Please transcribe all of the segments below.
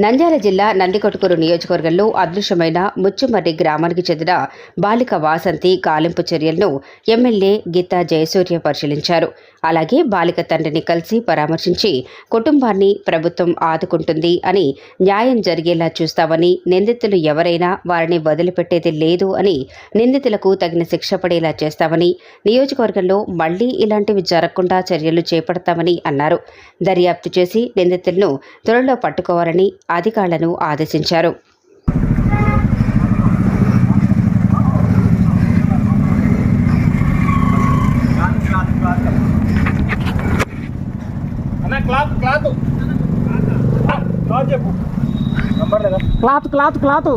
నంద్యాల జిల్లా నందికొట్కూరు నియోజకవర్గంలో అదృశ్యమైన ముచ్చుమర్రి గ్రామానికి చెందిన బాలిక వాసంతి గాలింపు చర్యలను ఎమ్మెల్యే గీతా జయసూర్య పరిశీలించారు. అలాగే బాలిక తండ్రిని కలిసి పరామర్శించి కుటుంబాన్ని ప్రభుత్వం ఆదుకుంటుంది అని న్యాయం జరిగేలా చూస్తామని నిందితులు ఎవరైనా వారిని వదిలిపెట్టేది లేదు అని నిందితులకు తగిన శిక్ష పడేలా చేస్తామని నియోజకవర్గంలో మళ్ళీ ఇలాంటివి జరగకుండా చర్యలు చేపడతామని అన్నారు. దర్యాప్తు చేసి నిందితులను త్వరలో పట్టుకోవాలని అధికారులను ఆదేశించారు. అన్న క్లాత్ క్లాత్. క్లాత్.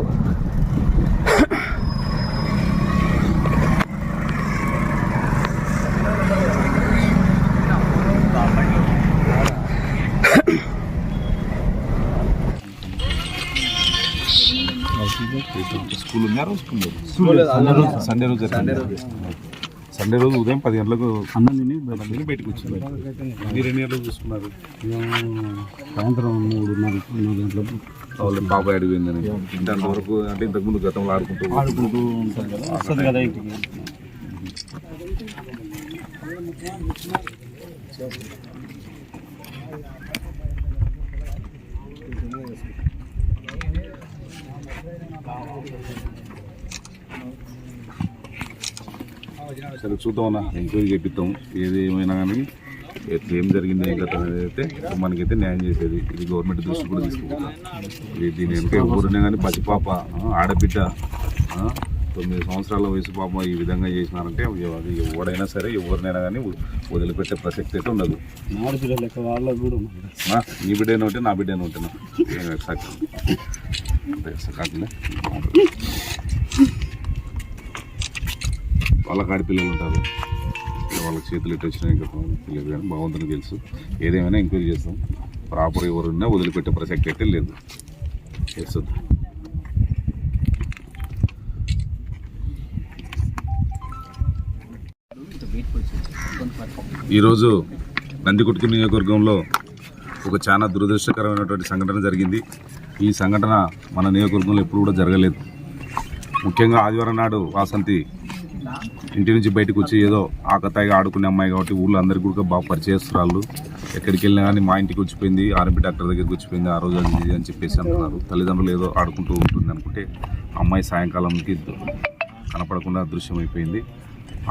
స్కూల్ ఉన్నారు స్కూల్ సండే రోజు సండే రోజు జరిగింది. సండే రోజు ఉదయం పది గంటలకు అన్నం తిని గంటలకు బయటకు వచ్చింది మీరు ఎన్ని గంటలకు చూసుకున్నారు? సాయంత్రం మూడున్నర నాలుగు గంటలకు. వాళ్ళు పాప అడిగిందని. అంటే అంతవరకు అంటే ఇంతకుముందు గతంలో ఆడుకుంటూ ఆడుకుంటూ ఉంటాం కదా. వస్తుంది కదా ఇంటికి. సరే చూద్దామన్నా. ఎంక్వైరీ చేపిద్దాం. ఏది ఏమైనా కానీ ఎట్లా ఏం జరిగింది ఏం కథ అనేది అయితే మనకైతే న్యాయం చేసేది. ఇది గవర్నమెంట్ దృష్టి కూడా తీసుకుంటాం. ఇది దీని వెనుక ఎవరున్నా కానీ పసిపాప ఆడబిడ్డ తొమ్మిది సంవత్సరాల వయసు పాప ఈ విధంగా చేసినారంటే అది ఎవడైనా సరే ఎవరినైనా కానీ వదిలిపెట్టే ప్రసక్తి అయితే ఉండదు. నా బిడ్డనే ఉంటే నా బిడ్డనే ఉంటాను సాక్షి అంతే కాకుండా వాళ్ళకి ఆడపిల్లలు ఉంటారు. వాళ్ళకి చేతులు ఎట్టి వచ్చినా ఇంకా తెలియదు కానీ బాగుందని తెలుసు. ఏదేమైనా ఎంక్వైరీ చేస్తాం. ప్రాపర్ ఎవరున్నా వదిలిపెట్టే ప్రసక్తి అయితే లేదు. చేస్తుంది ఈరోజు నందికొట్టుకు నియోజకవర్గంలో ఒక చాలా దురదృష్టకరమైనటువంటి సంఘటన జరిగింది. ఈ సంఘటన మన నియోజకవర్గంలో ఎప్పుడు కూడా జరగలేదు. ముఖ్యంగా ఆదివారం నాడు వాసంతి ఇంటి నుంచి బయటకు వచ్చి ఏదో ఆకతాయిగా ఆడుకునే అమ్మాయి కాబట్టి ఊళ్ళో అందరికీ కూడా బాగా పరిచయస్తురాళ్ళు. ఎక్కడికి వెళ్ళినా కానీ మా ఇంటికి వచ్చిపోయింది ఆర్ఎంపీ డాక్టర్ దగ్గరికి వచ్చిపోయింది ఆ రోజు అది అని చెప్పేసి అంటున్నారు. తల్లిదండ్రులు ఏదో ఆడుకుంటూ ఉంటుంది అనుకుంటే అమ్మాయి సాయంకాలంకి కనపడకుండా దృశ్యమైపోయింది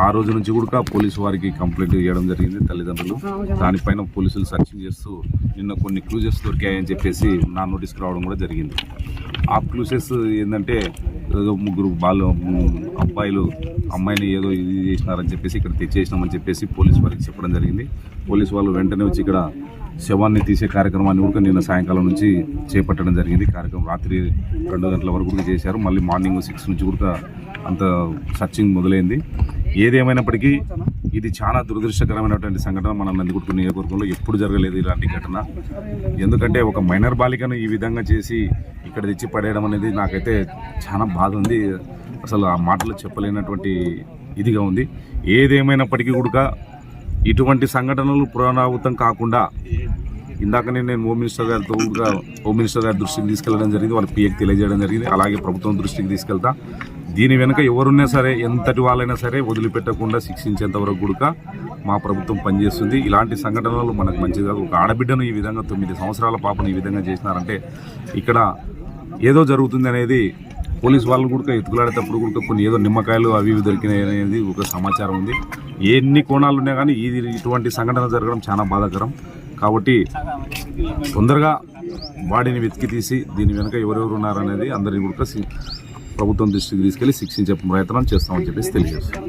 ఆ రోజు నుంచి కూడా పోలీసు వారికి కంప్లైంట్ ఇవ్వడం జరిగింది తల్లిదండ్రులు. దానిపైన పోలీసులు సర్చింగ్ చేస్తూ నిన్న కొన్ని క్లూజెస్ దొరికాయని చెప్పేసి నా నోటీస్కి రావడం కూడా జరిగింది. ఆ క్లూజెస్ ఏంటంటే ఏదో ముగ్గురు బాలు అబ్బాయిలు అమ్మాయిని ఏదో ఇది చేసినారని చెప్పేసి ఇక్కడ తెచ్చేసినామని చెప్పేసి పోలీసు వారికి చెప్పడం జరిగింది. పోలీసు వాళ్ళు వెంటనే వచ్చి ఇక్కడ శవాన్ని తీసే కార్యక్రమాన్ని కూడా నిన్న సాయంకాలం నుంచి చేపట్టడం జరిగింది. కార్యక్రమం రాత్రి రెండు గంటల వరకు కూడా చేశారు. మళ్ళీ మార్నింగ్ సిక్స్ నుంచి కూడా అంత సర్చింగ్ మొదలైంది. ఏదేమైనప్పటికీ ఇది చాలా దురదృష్టకరమైనటువంటి సంఘటన మన నందిగుట్టు నియోజకవర్గంలో ఎప్పుడు జరగలేదు ఇలాంటి ఘటన. ఎందుకంటే ఒక మైనర్ బాలికను ఈ విధంగా చేసి ఇక్కడ తెచ్చి పడేయడం అనేది నాకైతే చాలా బాధ ఉంది. అసలు ఆ మాటలు చెప్పలేనటువంటి ఇదిగా ఉంది. ఏదేమైనప్పటికీ కూడా ఇటువంటి సంఘటనలు పునరావృతం కాకుండా ఇందాకనే నేను హోమ్ మినిస్టర్ గారితో కూడా హోమ్ మినిస్టర్ గారి దృష్టికి తీసుకెళ్ళడం జరిగింది వాళ్ళ పిఎక్ తెలియజేయడం జరిగింది. అలాగే ప్రభుత్వం దృష్టికి తీసుకెళ్తా. దీని వెనుక ఎవరున్నా సరే ఎంతటి వాళ్ళైనా సరే వదిలిపెట్టకుండా శిక్షించేంత వరకు కూడా మా ప్రభుత్వం పనిచేస్తుంది. ఇలాంటి సంఘటనలు మనకు మంచిది కాదు. ఒక ఆడబిడ్డను ఈ విధంగా తొమ్మిది సంవత్సరాల పాపను ఈ విధంగా చేసినారంటే ఇక్కడ ఏదో జరుగుతుంది అనేది పోలీస్ వాళ్ళు కూడా ఎత్తుకులాడేటప్పుడు కూడా కొన్ని ఏదో నిమ్మకాయలు అవి ఇవి దొరికినాయి అనేది ఒక సమాచారం ఉంది. ఎన్ని కోణాలు ఉన్నా కానీ ఇది ఇటువంటి సంఘటన జరగడం చాలా బాధాకరం. కాబట్టి తొందరగా వాడిని వెతికి తీసి దీని వెనుక ఎవరెవరు ఉన్నారనేది అందరినీ కూడా ప్రభుత్వం దృష్టికి తీసుకెళ్ళి శిక్షించే ప్రయత్నం చేస్తామని చెప్పేసి తెలియజేస్తాం